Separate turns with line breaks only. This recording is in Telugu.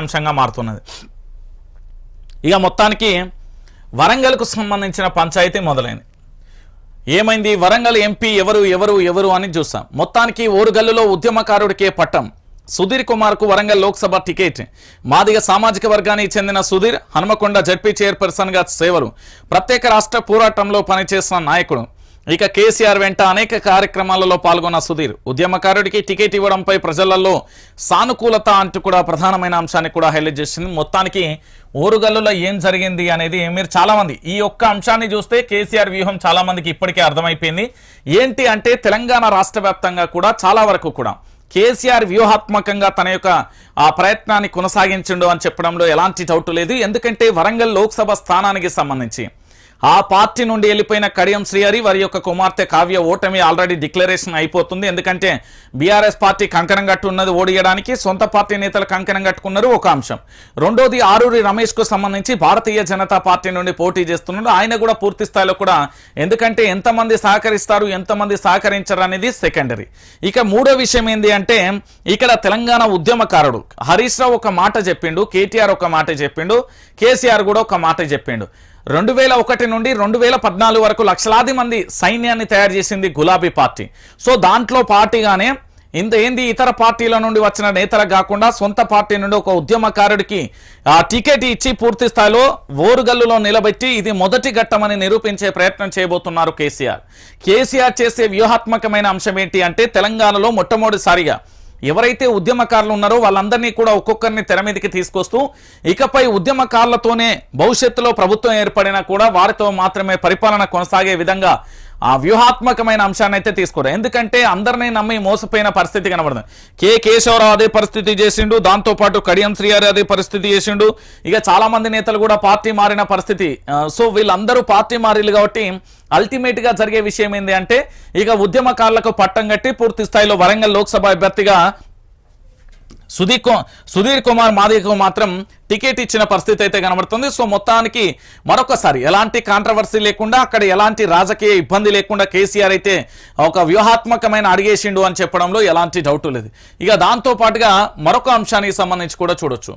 అంశంగా మారుతున్నది. ఇక మొత్తానికి వరంగల్కు సంబంధించిన పంచాయతీ మొదలైంది. ఏమైంది? వరంగల్ ఎంపీ ఎవరు ఎవరు ఎవరు అని చూస్తాం. మొత్తానికి ఓరుగల్లులో ఉద్యమకారుడికే పట్టం. సుధీర్ కుమార్కు వరంగల్ లోక్సభ టికెట్. మాదిగ సామాజిక వర్గానికి చెందిన సుధీర్ హనుమకొండ జడ్పీ చైర్పర్సన్గా సేవలు. ప్రత్యేక రాష్ట్ర పోరాటంలో పనిచేసిన నాయకుడు. ఇక కేసీఆర్ వెంట అనేక కార్యక్రమాలలో పాల్గొన్న సుధీర్. ఉద్యమకారుడికి టికెట్ ఇవ్వడంపై ప్రజలలో సానుకూలత అంటూ కూడా ప్రధానమైన అంశాన్ని కూడా హైలైట్ చేసింది. మొత్తానికి ఓరుగల్లులో ఏం జరిగింది అనేది మీరు చాలామంది ఈ ఒక్క అంశాన్ని చూస్తే కేసీఆర్ వ్యూహం చాలామందికి ఇప్పటికే అర్థమైపోయింది. ఏంటి అంటే తెలంగాణ రాష్ట్ర వ్యాప్తంగా కూడా చాలా వరకు కూడా కేసీఆర్ వ్యూహాత్మకంగా తన యొక్క ఆ ప్రయత్నాన్ని కొనసాగించండు అని చెప్పడంలో ఎలాంటి డౌట్ లేదు. ఎందుకంటే వరంగల్ లోక్సభ స్థానానికి సంబంధించి ఆ పార్టీ నుండి వెళ్ళిపోయిన కడియం శ్రీహరి వారి యొక్క కుమార్తె కావ్య ఓటమి ఆల్రెడీ డిక్లరేషన్ అయిపోతుంది. ఎందుకంటే బీఆర్ఎస్ పార్టీ కంకణం కట్టున్నది ఓడియడానికి సొంత పార్టీ నేతలు కంకణం కట్టుకున్నారు ఒక అంశం. రెండోది ఆరూరి రమేష్కు సంబంధించి భారతీయ జనతా పార్టీ నుండి పోటీ చేస్తున్నాడు. ఆయన కూడా పూర్తి స్థాయిలో కూడా ఎందుకంటే ఎంతమంది సహకరిస్తారు ఎంతమంది సహకరించరు అనేది సెకండరీ ఇక మూడో విషయం ఏంది అంటే ఇక్కడ తెలంగాణ ఉద్యమకారుడు హరీష్ రావు ఒక మాట చెప్పిండు కేటీఆర్ ఒక మాట చెప్పిండు కేసీఆర్ కూడా ఒక మాట చెప్పిండు. రెండు వేల ఒకటి నుండి రెండు వేల పద్నాలుగు వరకు లక్షలాది మంది సైన్యాన్ని తయారు చేసింది గులాబీ పార్టీ. సో దాంట్లో పార్టీగానే ఇంత ఏంది ఇతర పార్టీల నుండి వచ్చిన నేతలకు కాకుండా సొంత పార్టీ నుండి ఒక ఉద్యమకారుడికి ఆ టికెట్ ఇచ్చి పూర్తి స్థాయిలో ఓరుగల్లులో నిలబెట్టి ఇది మొదటి ఘట్టమని నిరూపించే ప్రయత్నం చేయబోతున్నారు కేసీఆర్. కేసీఆర్ చేసే వ్యూహాత్మకమైన అంశం ఏంటి అంటే తెలంగాణలో మొట్టమొదటిసారిగా ఎవరైతే ఉద్యమకారులు ఉన్నారో వాళ్ళందరినీ కూడా ఒక్కొక్కరిని తెర మీదకి తీసుకొస్తూ ఇకపై ఉద్యమకారులతోనే భవిష్యత్తులో ప్రభుత్వం ఏర్పడినా కూడా వారితో మాత్రమే పరిపాలన కొనసాగే విధంగా ఆ వ్యూహాత్మకమైన అంశాన్ని అయితే తీసుకోరు. ఎందుకంటే అందరినీ నమ్మి మోసపోయిన పరిస్థితి కనబడుతుంది కె. కేశవరావు అదే పరిస్థితి చేసిండు దాంతోపాటు కడియం శ్రీహరి అదే పరిస్థితి చేసిండు. ఇక చాలా మంది నేతలు కూడా పార్టీ మారిన పరిస్థితి. సో వీళ్ళందరూ పార్టీ మారిలు కాబట్టి అల్టిమేట్గా జరిగే విషయం ఏంటి అంటే ఇక ఉద్యమకారులకు పట్టం కట్టి పూర్తి స్థాయిలో వరంగల్ లోక్సభ అభ్యర్థిగా సుధీర్ కు- సుధీర్ కుమార్ మాదిగకు మాత్రం టికెట్ ఇచ్చిన పరిస్థితి అయితే కనబడుతుంది. సో మొత్తానికి మరొకసారి ఎలాంటి కాంట్రవర్సీ లేకుండా అక్కడ ఎలాంటి రాజకీయ ఇబ్బంది లేకుండా కేసీఆర్ అయితే ఒక వ్యూహాత్మకమైన అడిగేసిండు అని చెప్పడంలో ఎలాంటి డౌట్ లేదు. ఇక దాంతో పాటుగా మరొక అంశానికి సంబంధించి కూడా చూడొచ్చు.